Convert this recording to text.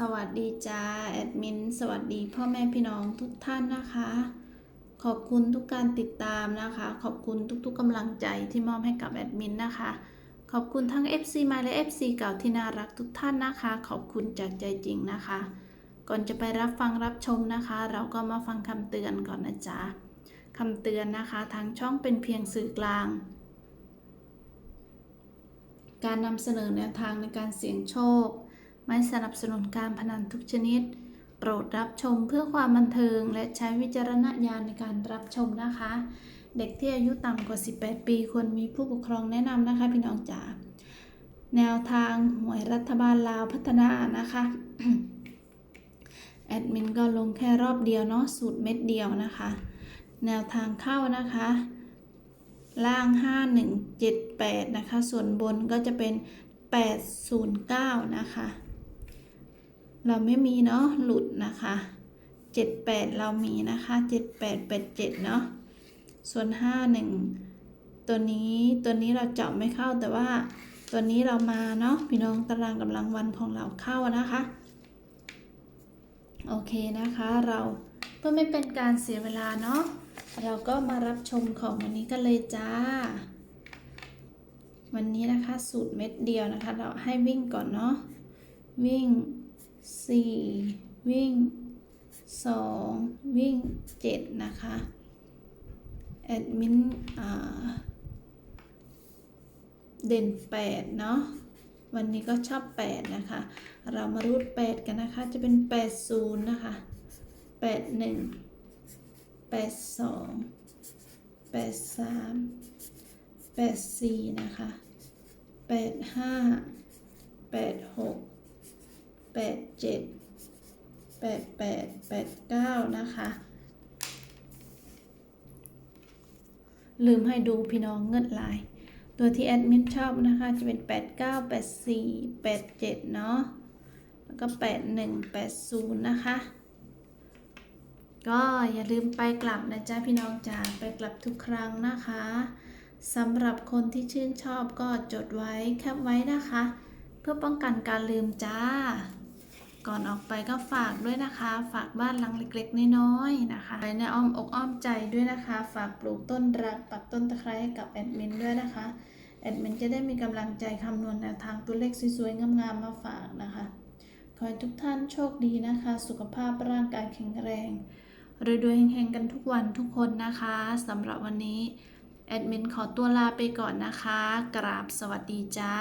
สวัสดีจ้าแอดมินสวัสดีพ่อแม่พี่น้องทุกท่านนะคะ ขอบคุณทุกการติดตามนะคะ ขอบคุณทุกๆกำลังใจที่มอบให้กับแอดมินนะคะ ขอบคุณทั้ง FC ใหม่และ FC เก่าที่น่ารักทุกท่านนะคะ ขอบคุณจากใจจริงนะคะ ก่อนจะไปรับฟังรับชมนะคะ เราก็มาฟังคำเตือนก่อนนะจ๊ะคำเตือนนะคะทางช่องเป็นเพียงสื่อกลาง การนำเสนอแนวทางในการเสี่ยงโชค ไม่สนับสนุนการพนันทุกชนิด โปรดรับชมเพื่อความบันเทิง และใช้วิจารณญาณในการรับชมนะคะ เด็กที่อายุต่ำกว่า 18 ปีควรมีผู้ปกครองแนะนำนะคะพี่น้องจ๋าแนวทางหวยรัฐบาลลาวพัฒนานะคะแอดมินก็ลงแค่รอบเดียวเนาะสูตรเม็ดเดียวนะคะ แนวทางเข้านะคะ ล่าง 5178 นะคะ ส่วนบนก็จะเป็น 809 นะคะ เราไม่มีเนาะหลุดนะคะ78เรามีนะคะ7887เนาะส่วน51ตัวนี้ตัวนี้เราเจาะไม่เข้าแต่ว่าตัวนี้เรามาเนาะพี่น้องตารางกำลังวันของเราเข้านะคะโอเคนะคะเราเพื่อไม่เป็นการเสียเวลาเนาะเราก็มารับชมของวันนี้กันเลยจ้า วันนี้นะคะสูตรเม็ดเดียวนะคะ เราให้วิ่งก่อนเนาะวิ่ง 4วิ่ง2วิ่ง7นะคะแอดมินเด่น8เนาะวันนี้ก็ชอบ8นะคะ เรามารูด8กันนะคะ จะเป็น80นะคะ81 82 83 84นะคะ 85 86 87 88 89นะคะ ลืมให้ดูพี่น้องเงินลาย ตัวที่แอดมินชอบนะคะจะเป็น89 84 87เนาะ แล้วก็81 80นะคะก็อย่าลืมไปกลับนะจ๊ะพี่น้องจ๋าไปกลับทุกครั้งนะคะสำหรับคนที่ชื่นชอบก็จดไว้แคปไว้นะคะ เพื่อป้องกันการลืมจ้า ก่อนออกไปก็ฝากด้วยนะคะ ฝากบ้านหลังเล็กๆน้อยๆนะคะในอ้อมอกอ้อมใจด้วยนะคะ ฝากปลูกต้นรักปักต้นตะไคร้ให้กับแอดมินด้วยนะคะ แอดมินจะได้มีกำลังใจคำนวณแนวทางตัวเลขสวยๆงามๆมาฝากนะคะ ขอให้ทุกท่านโชคดีนะคะ สุขภาพร่างกายแข็งแรงรวยๆเฮงๆกันทุกวันทุกคนนะคะสำหรับวันนี้แอดมินขอตัวลาไปก่อนนะคะ กราบสวัสดีจ้า